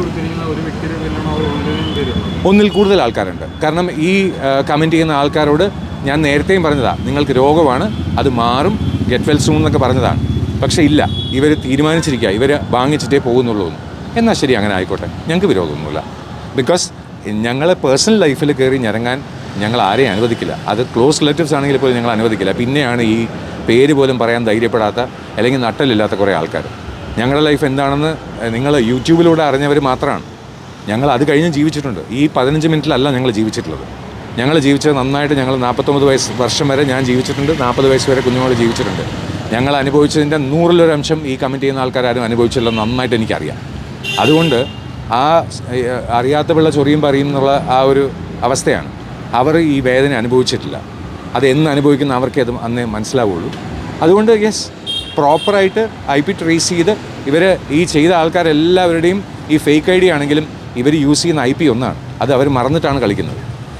ഒരു ഒന്നിൽ കൂടുതൽ ആൾക്കാരുണ്ട്. കാരണം ഈ കമന്റ് ചെയ്യുന്ന ആൾക്കാരോട് ഞാൻ നേരത്തെയും പറഞ്ഞതാണ് നിങ്ങൾക്ക് രോഗമാണ് അത് മാറും ഗെറ്റ് വെൽ സൂൺ എന്നൊക്കെ പറഞ്ഞതാണ്. പക്ഷേ ഇല്ല ഇവർ തീരുമാനിച്ചിരിക്കുക ഇവർ വാങ്ങിച്ചിട്ടേ പോകുന്നുള്ളൂ എന്ന്. എന്നാൽ ശരി അങ്ങനെ ആയിക്കോട്ടെ ഞങ്ങൾക്ക് വിരോധമൊന്നുമില്ല. ബിക്കോസ് ഞങ്ങളെ പേഴ്സണൽ ലൈഫിൽ കയറി ഞരങ്ങാൻ ഞങ്ങൾ ആരെയും അനുവദിക്കില്ല. അത് ക്ലോസ് റിലേറ്റീവ്സ് ആണെങ്കിൽ പോലും ഞങ്ങൾ അനുവദിക്കില്ല. പിന്നെയാണ് ഈ പേര് പോലും പറയാൻ ധൈര്യപ്പെടാത്ത അല്ലെങ്കിൽ നട്ടലില്ലാത്ത കുറേ ആൾക്കാർ ഞങ്ങളുടെ ലൈഫ് എന്താണെന്ന് നിങ്ങൾ യൂട്യൂബിലൂടെ അറിഞ്ഞവർ മാത്രമാണ് ഞങ്ങൾ അത് കഴിഞ്ഞ് ജീവിച്ചിട്ടുണ്ട്. ഈ പതിനഞ്ച് മിനിറ്റിലല്ല ഞങ്ങൾ ജീവിച്ചിട്ടുള്ളത്. ഞങ്ങൾ ജീവിച്ചത് നന്നായിട്ട് ഞങ്ങൾ നാൽപ്പത്തൊമ്പത് വയസ്സ് വർഷം വരെ ഞാൻ ജീവിച്ചിട്ടുണ്ട്. നാൽപ്പത് വയസ്സ് വരെ കുഞ്ഞുങ്ങൾ ജീവിച്ചിട്ടുണ്ട്. ഞങ്ങൾ അനുഭവിച്ചതിന്റെ നൂറിലൊരു അംശം ഈ കമന്റ് ചെയ്യുന്ന ആൾക്കാരും അനുഭവിച്ചില്ല നന്നായിട്ട് എനിക്കറിയാം. അതുകൊണ്ട് ആ അറിയാത്ത പിള്ള ചൊറിയും പറയും എന്നുള്ള ആ ഒരു അവസ്ഥയാണ്. അവർ ഈ വേദന അനുഭവിച്ചിട്ടില്ല. അത് എന്ന് അനുഭവിക്കുന്ന അവർക്കേ അത് അന്നേ മനസ്സിലാവുള്ളൂ. അതുകൊണ്ട് യെസ് പ്രോപ്പറായിട്ട് ഐ പി ട്രേസ് ചെയ്ത് ഇവർ ഈ ചെയ്ത ആൾക്കാരെല്ലാവരുടെയും ഈ ഫേക്ക് ഐ ഡി ആണെങ്കിലും ഇവർ യൂസ് ചെയ്യുന്ന ഐ പി ഒന്നാണ്. അത് അവർ മറന്നിട്ടാണ് കളിക്കുന്നത്.